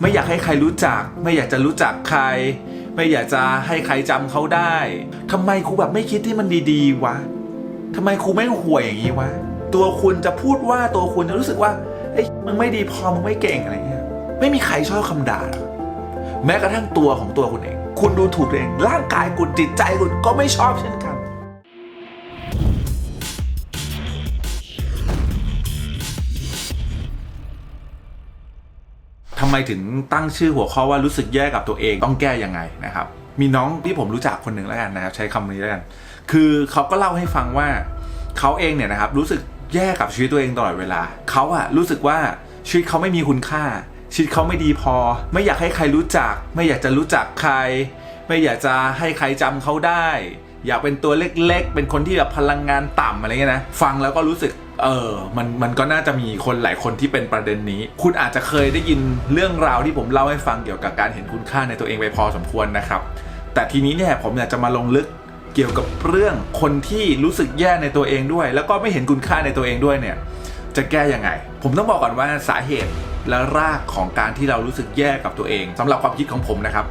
ไม่อยากให้ใครรู้จัก ไม่อยากจะรู้จักใคร ไม่อยากจะให้ใครจำเขาได้ทำไมครูแบบไม่คิดที่มันดีๆวะทำไมครูไม่ห่วยอย่างนี้วะตัวคุณจะพูดว่าตัวคุณจะรู้สึกว่าเอ้ยมึงไม่ดีพอมึงไม่เก่งอะไรเงี้ยไม่มีใครชอบคำด่าแม้กระทั่งตัวของตัวคุณเอง คุณดูถูกตัวเอง ร่างกายคุณจิตใจคุณก็ไม่ชอบเช่นกัน ไมถึงตั้งชื่อหัวข้อว่ารู้สึกแย่กับตัวเองต้องแก้ยังไงนะครับ มีน้องที่ผมรู้จักคนหนึ่งแล้วกันนะครับใช้คำนี้แล้วกัน คือเขาก็เล่าให้ฟังว่าเขาเองเนี่ยนะครับรู้สึกแย่กับชีวิตตัวเองตลอดเวลา เขาอะรู้สึกว่าชีวิตเขาไม่มีคุณค่า ชีวิตเขาไม่ดีพอ ไม่อยากให้ใครรู้จัก ไม่อยากจะรู้จักใคร ไม่อยากจะให้ใครจำเขาได้ อยากเป็นตัวเล็กๆ เป็นคนที่แบบพลังงานต่ำอะไรเงี้ยนะ ฟังแล้วก็รู้สึก เออมันมันก็น่าจะมีคนหลายคนที่เป็นประเด็นนี้ คุณอาจจะเคยได้ยินเรื่องราวที่ผมเล่าให้ฟังเกี่ยวกับการเห็นคุณค่าในตัวเองไปพอสมควรนะครับ แต่ทีนี้เนี่ยผมอยากจะมาลงลึกเกี่ยวกับเรื่องคนที่รู้สึกแย่ในตัวเองด้วย แล้วก็ไม่เห็นคุณค่าในตัวเองด้วยเนี่ยจะแก้ยังไง ผมต้องบอกก่อนว่าสาเหตุและรากของการที่เรารู้สึกแย่กับตัวเองสำหรับความคิดของผมนะครับ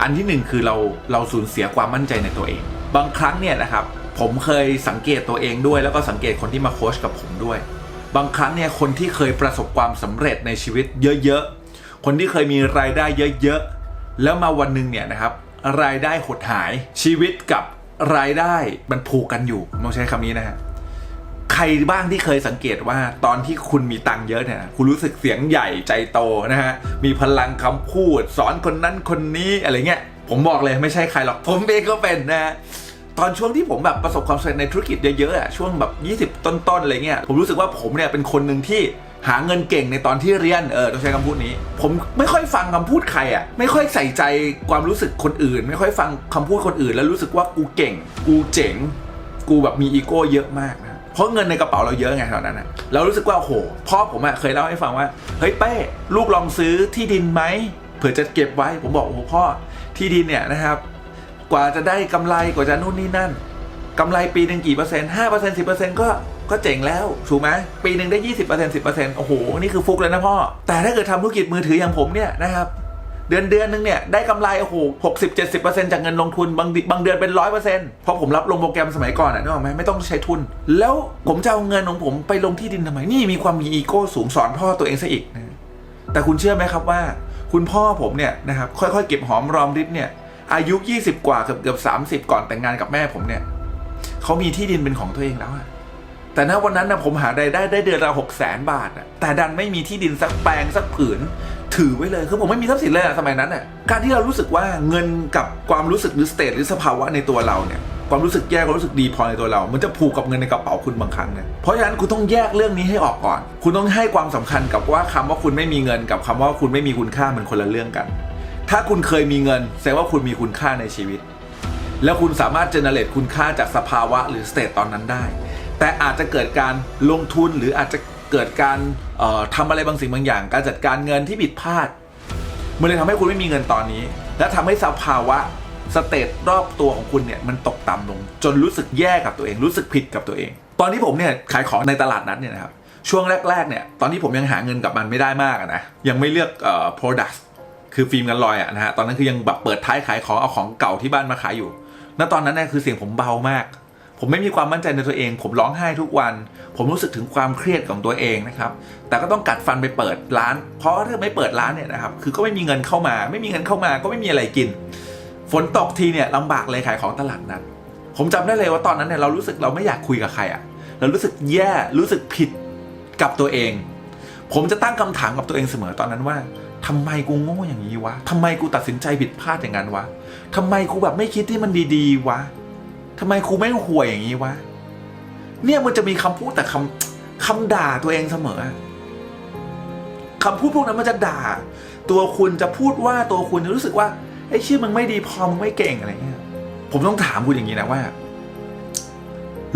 อันที่หนึ่งคือเราเราสูญเสียความมั่นใจในตัวเอง บางครั้งเนี่ยนะครับ ผมเคยสังเกตตัวเองด้วย แล้วก็สังเกตคนที่มาโค้ชกับผมด้วย บางครั้งเนี่ยคนที่เคยประสบความสำเร็จในชีวิตเยอะๆ คนที่เคยมีรายได้เยอะๆ แล้วมาวันหนึ่งเนี่ยนะครับ รายได้หดหายชีวิตกับรายได้มันผูกกันอยู่ผมต้องใช้คำนี้นะฮะใครบ้างที่เคยสังเกตว่าตอนที่คุณมีตังค์เยอะเนี่ยคุณรู้สึกเสียงใหญ่ใจโตนะฮะมีพลังคำพูด สอนคนนั้นคนนี้อะไรเงี้ยผมบอกเลยไม่ใช่ใครหรอกผมเองก็เป็นนะฮะ ตอนช่วงที่ผมแบบประสบความสำเร็จในธุรกิจเยอะๆอะช่วงแบบ 20 ต้นๆอะไรเงี้ยผมรู้สึกว่าผมเนี่ยเป็นคนหนึ่งที่หาเงินเก่งในตอนที่เรียนเออต้องใช้คำพูดนี้ ผมไม่ค่อยฟังคำพูดใครอะไม่ค่อยใส่ใจความรู้สึกคนอื่น ไม่ค่อยฟังคำพูดคนอื่น แล้วรู้สึกว่ากูเก่ง กูเจ๋ง กูแบบมีอีโก้เยอะมากนะเพราะเงินในกระเป๋าเราเยอะไงตอนนั้นนะเรารู้สึกว่าโอ้โหพ่อผมอะเคยเล่าให้ฟังว่าเฮ้ยเป้ลูกลองซื้อที่ดินไหมเผื่อจะเก็บไว้ผมบอกโอ้โหพ่อที่ดินเนี่ยนะครับ กว่าจะได้กำไรกว่าจะนู่นนี่นั่นกำไรปีหนึ่งกี่เปอร์เซ็นต์ห้าเปอร์เซ็นต์สิบเปอร์เซ็นต์ก็ก็เจ๋งแล้ว ถูกไหมปีหนึ่งได้ยี่สิบเปอร์เซ็นต์สิบเปอร์เซ็นต์โอ้โห นี่คือฟุกเลยนะพ่อ แต่ถ้าเกิดทำธุรกิจมือถืออย่างผมเนี่ยนะครับเดือนเดือนนึงเนี่ยได้กำไรโอ้โหหกสิบเจ็ดสิบเปอร์เซ็นต์จากเงินลงทุนบางดิบางเดือนเป็นร้อยเปอร์เซ็นต์เพราะผมรับลงโปรแกรมสมัยก่อนอะนึกออกไหมไม่ต้องใช้ทุน แล้วผมจะเอาเงินของผมไปลงที่ดินทำไมนี่มีความมีอีโก้สูงสอนพ่อตัวเองซะอีกนะแต่คุณเชื่อไหมครับว่า คุณพ่อผมเนี่ยนะครับค่อยๆ เก็บหอมรอมริบเนี่ย อายุ 20 กว่าเกือบเกือบสามสิบก่อนแต่งงานกับแม่ผมเนี่ยเขามีที่ดินเป็นของตัวเองแล้วอะแต่ณวันนั้นนะผมหารายได้ได้เดือนละหกแสนบาทอะแต่ดันไม่มีที่ดินสักแปลงสักผืน ถือไว้เลยคือผมไม่มีทรัพย์สินเลยอะสมัยนั้นอะการที่เรารู้สึกว่าเงินกับความรู้สึกหรือสเตทหรือสภาวะในตัวเราเนี่ยความรู้สึกแย่ความรู้สึกดีพอในตัวเรา มันจะผูกกับเงินในกระเป๋าคุณบางครั้งเนี่ยเพราะฉะนั้นคุณต้องแยกเรื่องนี้ให้ออกก่อน คุณต้องให้ความสำคัญกับว่าคำว่าคุณไม่มีเงินกับคำว่าคุณไม่มีคุณค่ามันคนละเรื่องกัน ถ้าคุณเคยมีเงิน แสดงว่าคุณมีคุณค่าในชีวิต แล้วคุณสามารถเจเนเรตคุณค่าจากสภาวะหรือสเตตตอนนั้นได้ แต่อาจจะเกิดการลงทุนหรืออาจจะเกิดการออทำอะไรบางสิ่งบางอย่าง การจัดการเงินที่ผิดพลาดมันเลยทำให้คุณไม่มีเงินตอนนี้ และทำให้สภาวะสเตตรอบตัวของคุณเนี่ยมันตกต่ำลง จนรู้สึกแย่กับตัวเอง รู้สึกผิดกับตัวเอง ตอนที่ผมเนี่ยขายของในตลาดนัดเนี่ยนะครับช่วงแรกๆเนี่ยตอนที่ผมยังหาเงินกับมันไม่ได้มากนะยังไม่เลือกเอ่อ product คือฟิล์มกันรอยอะนะฮะตอนนั้นคือยังแบบเปิดท้ายขายของเอาของเก่าที่บ้านมาขายอยู่ณตอนนั้นเนี่ยคือเสียงผมเบามาก ผมไม่มีความมั่นใจในตัวเอง ผมร้องไห้ทุกวัน ผมรู้สึกถึงความเครียดของตัวเองนะครับ แต่ก็ต้องกัดฟันไปเปิดร้าน เพราะถ้าไม่เปิดร้านเนี่ยนะครับ คือก็ไม่มีเงินเข้ามา ไม่มีเงินเข้ามาก็ไม่มีอะไรกิน ฝนตกทีเนี่ยลำบากเลยขายของตลาดนัด ผมจำได้เลยว่าตอนนั้นเนี่ยเรารู้สึกเราไม่อยากคุยกับใครอะเรารู้สึกแย่ รู้สึกผิดกับตัวเอง ผมจะตั้งคำถามกับตัวเองเสมอตอนนั้นว่า ทำไมกูโง่อย่างนี้วะทำไมกูตัดสินใจผิดพลาดอย่างนั้นวะทำไมกูแบบไม่คิดที่มันดีๆวะทำไมกูไม่ห่วยอย่างนี้วะ เนี่ยมันจะมีคำพูดแต่คำคำด่าตัวเองเสมอคำพูดพวกนั้นมันจะด่า ตัวคุณจะพูดว่าตัวคุณจะรู้สึกว่าไอ้ชื่อมึงไม่ดีพอมึงไม่เก่งอะไรเงี้ย ผมต้องถามคุณอย่างนี้นะว่า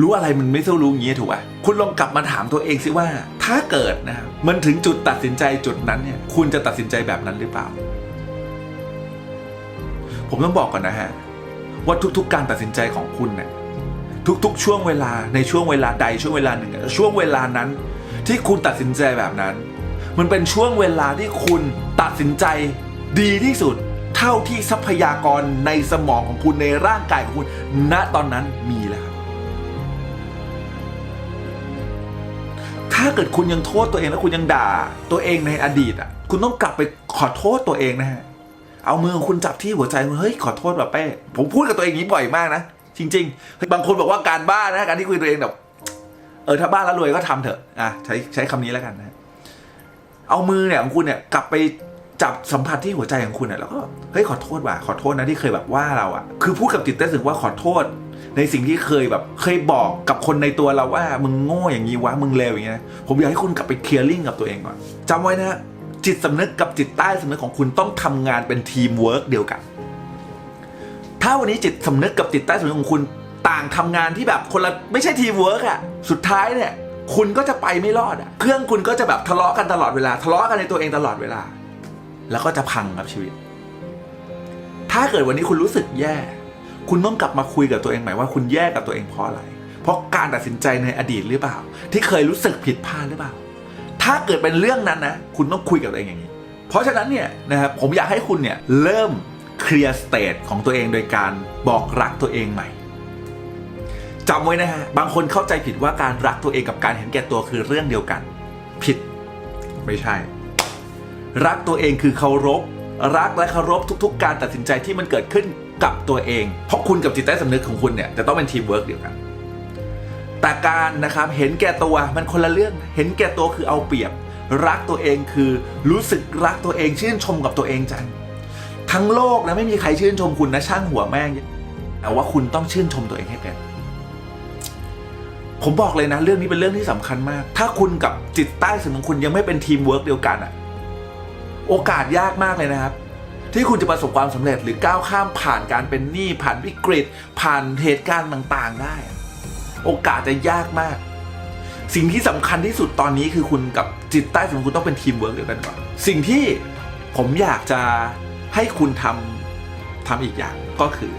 รู้อะไรมันไม่สู้รู้อย่างนี้ถูกป่ะคุณลองกลับมาถามตัวเองสิว่า ถ้าเกิดนะครับมันถึงจุดตัดสินใจจุดนั้นเนี่ย คุณจะตัดสินใจแบบนั้นหรือเปล่า ผมต้องบอกก่อนนะฮะว่าทุกๆ การตัดสินใจของคุณเนี่ยทุกๆ ช่วงเวลาในช่วงเวลาใดช่วงเวลาหนึ่งช่วงเวลานั้น ที่คุณตัดสินใจแบบนั้น มันเป็นช่วงเวลาที่คุณตัดสินใจดีที่สุด เท่าที่ทรัพยากรในสมองของคุณในร่างกายของคุณ ณตอนนั้นมี ถ้าเกิดคุณยังโทษตัวเองแล้วคุณยังด่า ตัวเองในอดีตอะ คุณต้องกลับไปขอโทษตัวเองนะฮะ เอามือคุณจับที่หัวใจคุณเฮ้ยขอโทษแบบเป้ผมพูดกับตัวเองนี้บ่อยมากนะจริงๆเฮ้ยบางคนบอกว่าการบ้านนะการที่คุยกับตัวเองแบบเออถ้าบ้านแล้วรวยก็ทำเถอะอะใช้ใช้คำนี้แล้วกันนะเอามือเนี่ยของคุณเนี่ยกลับไปจับสัมผัสที่หัวใจของคุณเนี่ยแล้วก็เฮ้ยขอโทษว่ะขอโทษนะที่เคยแบบว่าเราอะคือพูดกับจิตใต้สึกว่าขอโทษ ในสิ่งที่เคยแบบเคยบอกกับคนในตัวเราว่า มึงโง่อย่างนี้วะมึงเลวอย่างเงี้ยผมอยากให้คุณกลับไปเคลียร์ลิงกับตัวเองก่อนจำไว้นะจิตสำนึกกับจิตใต้สำนึกของคุณต้องทำงานเป็นทีมเวิร์กเดียวกัน ถ้าวันนี้จิตสำนึกกับจิตใต้สำนึกของคุณต่างทำงานที่แบบคนละไม่ใช่ทีมเวิร์กอะสุดท้ายเนี่ยคุณก็จะไปไม่รอดอะเครื่องคุณก็จะแบบทะเลาะกันตลอดเวลา ทะเลาะกันในตัวเองตลอดเวลา แล้วก็จะพังครับชีวิต ถ้าเกิดวันนี้คุณรู้สึกแย่ คุณต้องกลับมาคุยกับตัวเองใหม่ว่าคุณแย่กับตัวเองเพราะอะไร เพราะการตัดสินใจในอดีตหรือเปล่า ที่เคยรู้สึกผิดพลาดหรือเปล่า ถ้าเกิดเป็นเรื่องนั้นนะ คุณต้องคุยกับตัวเองอย่างนี้ เพราะฉะนั้นเนี่ยนะครับผมอยากให้คุณเนี่ยเริ่มเคลียร์สเตทของตัวเองโดยการบอกรักตัวเองใหม่จำไว้นะฮะบางคนเข้าใจผิดว่าการรักตัวเองกับการเห็นแก่ตัวคือเรื่องเดียวกัน ผิดไม่ใช่ รักตัวเองคือเคารพรักและเคารพทุก ๆ การตัดสินใจที่มันเกิดขึ้น กับตัวเอง เพราะคุณกับจิตใต้สำนึกของคุณเนี่ยจะต้องเป็นทีมเวิร์กเดียวกัน แต่การนะครับเห็นแก่ตัวมันคนละเรื่อง เห็นแก่ตัวคือเอาเปรียบ รักตัวเองคือรู้สึกรักตัวเองชื่นชมกับตัวเองจังทั้งโลกนะไม่มีใครชื่นชมคุณนะช่างหัวแม่งแต่ว่าคุณต้องชื่นชมตัวเองให้เป็นผมบอกเลยนะ เรื่องนี้เป็นเรื่องที่สำคัญมาก ถ้าคุณกับจิตใต้สำนึกของคุณยังไม่เป็นทีมเวิร์กเดียวกันอะโอกาสยากมากเลยนะครับ ที่คุณจะประสบความสำเร็จหรือก้าวข้ามผ่านการเป็นหนี้ผ่านวิกฤต ผ่านเหตุการณ์ต่างๆ ได้ โอกาสจะยากมาก สิ่งที่สำคัญที่สุดตอนนี้คือคุณกับจิตใต้สำนึกคุณต้องเป็นทีมเวิร์กเดียวกันก่อนสิ่งที่ผมอยากจะให้คุณทำทำอีกอย่างก็คือ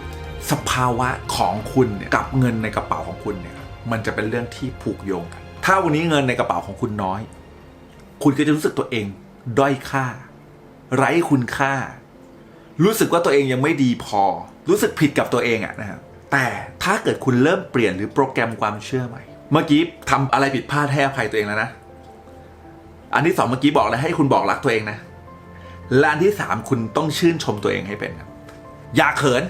สภาวะของคุณเนี่ยกับเงินในกระเป๋าของคุณเนี่ยมันจะเป็นเรื่องที่ผูกโยงกัน ถ้าวันนี้เงินในกระเป๋าของคุณน้อย คุณก็จะรู้สึกตัวเอง ด้อยค่า ไร้คุณค่า รู้สึกว่าตัวเองยังไม่ดีพอ รู้สึกผิดกับตัวเองอะนะครับแต่ถ้าเกิดคุณเริ่มเปลี่ยนหรือโปรแกรมความเชื่อใหม่ เมื่อกี้ทำอะไรผิดพลาดให้อภัยตัวเองแล้วนะ อันที่สองเมื่อกี้บอกแล้วให้คุณบอกรักตัวเองนะ และอันที่สามคุณต้องชื่นชมตัวเองให้เป็นครับอย่าเขิน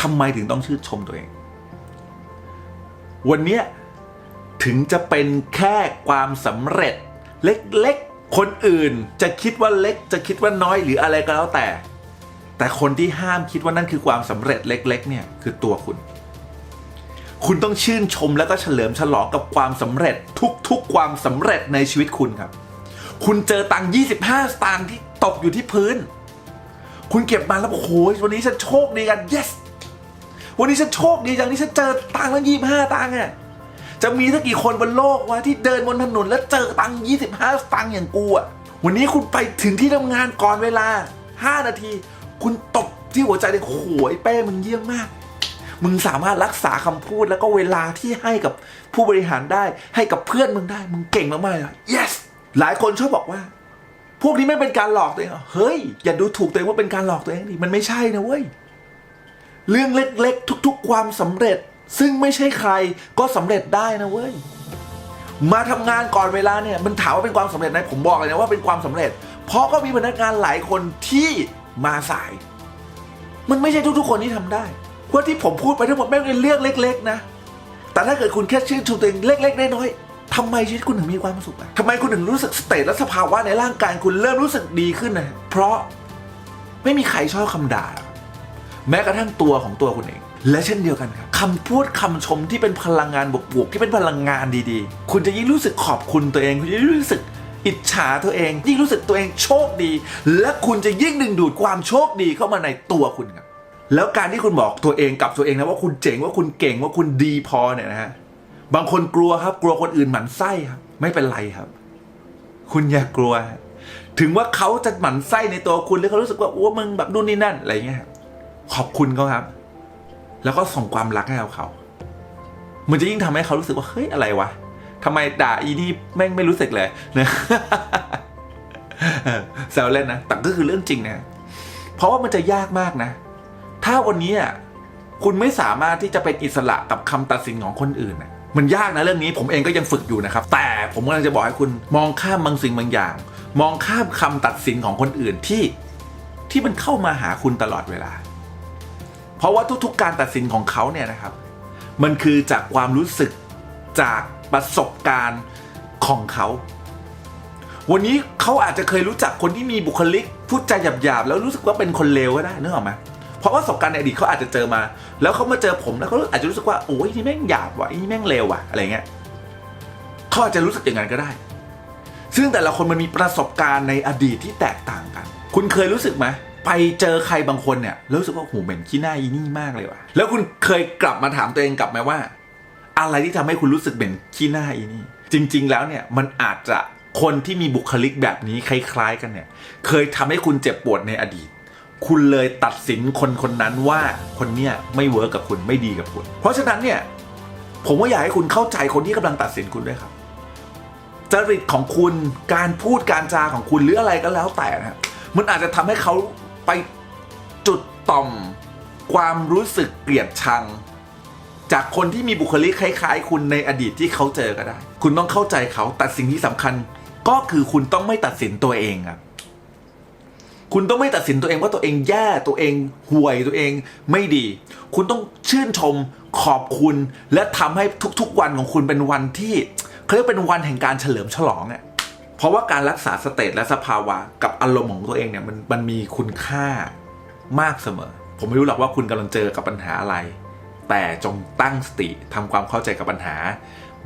ทำไมถึงต้องชื่นชมตัวเอง วันเนี้ถึงจะเป็นแค่ความสำเร็จเล็ก คนอื่นจะคิดว่าเล็กจะคิดว่าน้อยหรืออะไรก็แล้วแต่ แต่คนที่ห้ามคิดว่านั่นคือความสำเร็จเล็ก ๆ เนี่ยคือตัวคุณ คุณต้องชื่นชมแล้วก็เฉลิมฉลองกับความสำเร็จทุกๆ ความสำเร็จในชีวิตคุณครับ คุณเจอตังค์25 สตางค์ที่ตกอยู่ที่พื้น คุณเก็บมาแล้วโอ้โหวันนี้ฉันโชคดีกัน yes วันนี้ฉันโชคดีจังที่ฉันเจอตังค์ตั้งยี่ห้าตังค์อะ จะมีสักกี่คนบนโลกวะที่เดินบนถนนแล้วเจอตังค์ยี่สิบห้าตังค์อย่างกูอะวันนี้คุณไปถึงที่ทำงานก่อนเวลาห้านาที คุณตบที่หัวใจเลยโหไอ้เป้มึงเยี่ยมมาก มึงสามารถรักษาคำพูดแล้วก็เวลาที่ให้กับผู้บริหารได้ ให้กับเพื่อนมึงได้ มึงเก่งมากๆเลย yes หลายคนชอบบอกว่า พวกนี้ไม่เป็นการหลอกตัวเองเหรอเฮ้ย อย่าดูถูกตัวเองว่าเป็นการหลอกตัวเองดิมันไม่ใช่นะเว้ยเรื่องเล็กๆ ทุก ๆ ความสำเร็จ ซึ่งไม่ใช่ใครก็สำเร็จได้นะเว้ยมาทำงานก่อนเวลาเนี่ยมันถามว่าเป็นความสำเร็จไหมผมบอกเลยนะว่าเป็นความสำเร็จ เพราะก็มีพนักงานหลายคนที่มาสาย มันไม่ใช่ทุกๆคนที่ทำได้เพราที่ผมพูดไปทั้งหมดไม่เป็นเรื่องเล็ก ๆ นะ แต่ถ้าเกิดคุณแค่ชื่นชมตัวเองเล็กๆน้อยๆทำไมชีวิตคุณถึงมีความสุขอะทำไมคุณถึงรู้สึกสเตตและสภาวะในร่างกายคุณเริ่มรู้สึกดีขึ้นนะเพราะไม่มีใครชอบคำด่า แม้กระทั่งตัวของตัวคุณเอง และเช่นเดียวกันครับคำพูดคำชมที่เป็นพลังงานบวกๆที่เป็นพลังงานดีๆ คุณจะยิ่งรู้สึกขอบคุณตัวเอง คุณจะยิ่งรู้สึกอิจฉาตัวเอง ยิ่งรู้สึกตัวเองโชคดี และคุณจะยิ่งดึงดูดความโชคดีเข้ามาในตัวคุณครับแล้วการที่คุณบอกตัวเองกับตัวเองนะว่าคุณเจ๋งว่าคุณเก่งว่าคุณดีพอเนี่ยนะฮะบางคนกลัวครับ กลัวคนอื่นหมั่นไส้ครับไม่เป็นไรครับ คุณอย่ากลัว ถึงว่าเขาจะหมั่นไส้ในตัวคุณหรือเขารู้สึกว่าโอ้มึงแบบนู่นนี่นั่นอะไรเงี้ยขอบคุณเขาครับ แล้วก็ส่งความรักให้เขาเขา มันจะยิ่งทำให้เขารู้สึกว่าเฮ้ยอะไรวะทำไมด่าอีนี่แม่งไม่รู้สึกเลยนะแซวเล่นนะแต่ก็คือเรื่องจริงนะเพราะว่ามันจะยากมากนะ ถ้าวันนี้อะคุณไม่สามารถที่จะเป็นอิสระกับคำตัดสินของคนอื่นน่ะมันยากนะเรื่องนี้ผมเองก็ยังฝึกอยู่นะครับ แต่ผมกำลังจะบอกให้คุณมองข้ามบางสิ่งบางอย่าง มองข้ามคำตัดสินของคนอื่นที่ที่มันเข้ามาหาคุณตลอดเวลา เพราะว่าทุกๆ การตัดสินของเขาเนี่ยนะครับ มันคือจากความรู้สึกจากประสบการณ์ของเขา วันนี้เขาอาจจะเคยรู้จักคนที่มีบุคลิกพูดจาหยาบๆแล้วรู้สึกว่าเป็นคนเลวก็ได้นึกออกไหมเพราะว่าประสบการณ์ในอดีตเขาอาจจะเจอมา แล้วเขามาเจอผมแล้วเขาอาจจะรู้สึกว่าโอ้ยนี่แม่งหยาบว่ะนี่แม่งเลวว่ะอะไรเงี้ยเขาอาจจะรู้สึกอย่างนั้นก็ได้ ซึ่งแต่ละคนมันมีประสบการณ์ในอดีตที่แตกต่างกัน คุณเคยรู้สึกไหม ไปเจอใครบางคนเนี่ยแล้วรู้สึกว่าโหเหม็นขี้หน้าอีนี่มากเลยว่ะแล้วคุณเคยกลับมาถามตัวเองกลับไหมว่า อะไรที่ทำให้คุณรู้สึกเหม็นขี้หน้าอีนี่ จริง ๆ แล้วเนี่ยมันอาจจะคนที่มีบุคลิกแบบนี้คล้าย ๆ กันเนี่ย เคยทำให้คุณเจ็บปวดในอดีต คุณเลยตัดสินคนคนนั้นว่าคนเนี้ยไม่เวิร์กกับคุณไม่ดีกับคุณ เพราะฉะนั้นเนี่ยผมว่าอยากให้คุณเข้าใจคนที่กำลังตัดสินคุณด้วยครับจริตของคุณการพูดการจาของคุณหรืออะไรก็แล้วแต่นะมันอาจจะทำให้เขา ไปจุดต่อม ความรู้สึกเกลียดชัง จากคนที่มีบุคลิกคล้าย ๆ คุณในอดีตที่เขาเจอก็ได้ คุณต้องเข้าใจเขาแต่สิ่งที่สำคัญก็คือคุณต้องไม่ตัดสินตัวเองครับคุณต้องไม่ตัดสินตัวเองว่าตัวเองแย่ตัวเองห่วยตัวเองไม่ดี คุณต้องชื่นชมขอบคุณ และทำให้ทุกๆวันของคุณเป็นวันที่เขาเรียกเป็นวันแห่งการเฉลิมฉลองอะ เพราะว่าการรักษาสเตตและสภาวะกับอารมณ์ของตัวเองเนี่ยมันมันมีคุณค่ามากเสมอ ผมไม่รู้หรอกว่าคุณกำลังเจอกับปัญหาอะไร แต่จงตั้งสติทำความเข้าใจกับปัญหา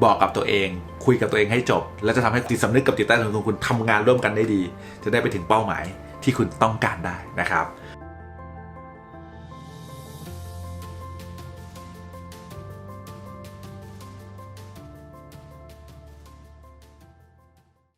บอกกับตัวเอง คุยกับตัวเองให้จบ แล้วจะทำให้จิตสำนึกกับจิตใต้สำนึกของคุณทำงานร่วมกันได้ดี จะได้ไปถึงเป้าหมายที่คุณต้องการได้นะครับ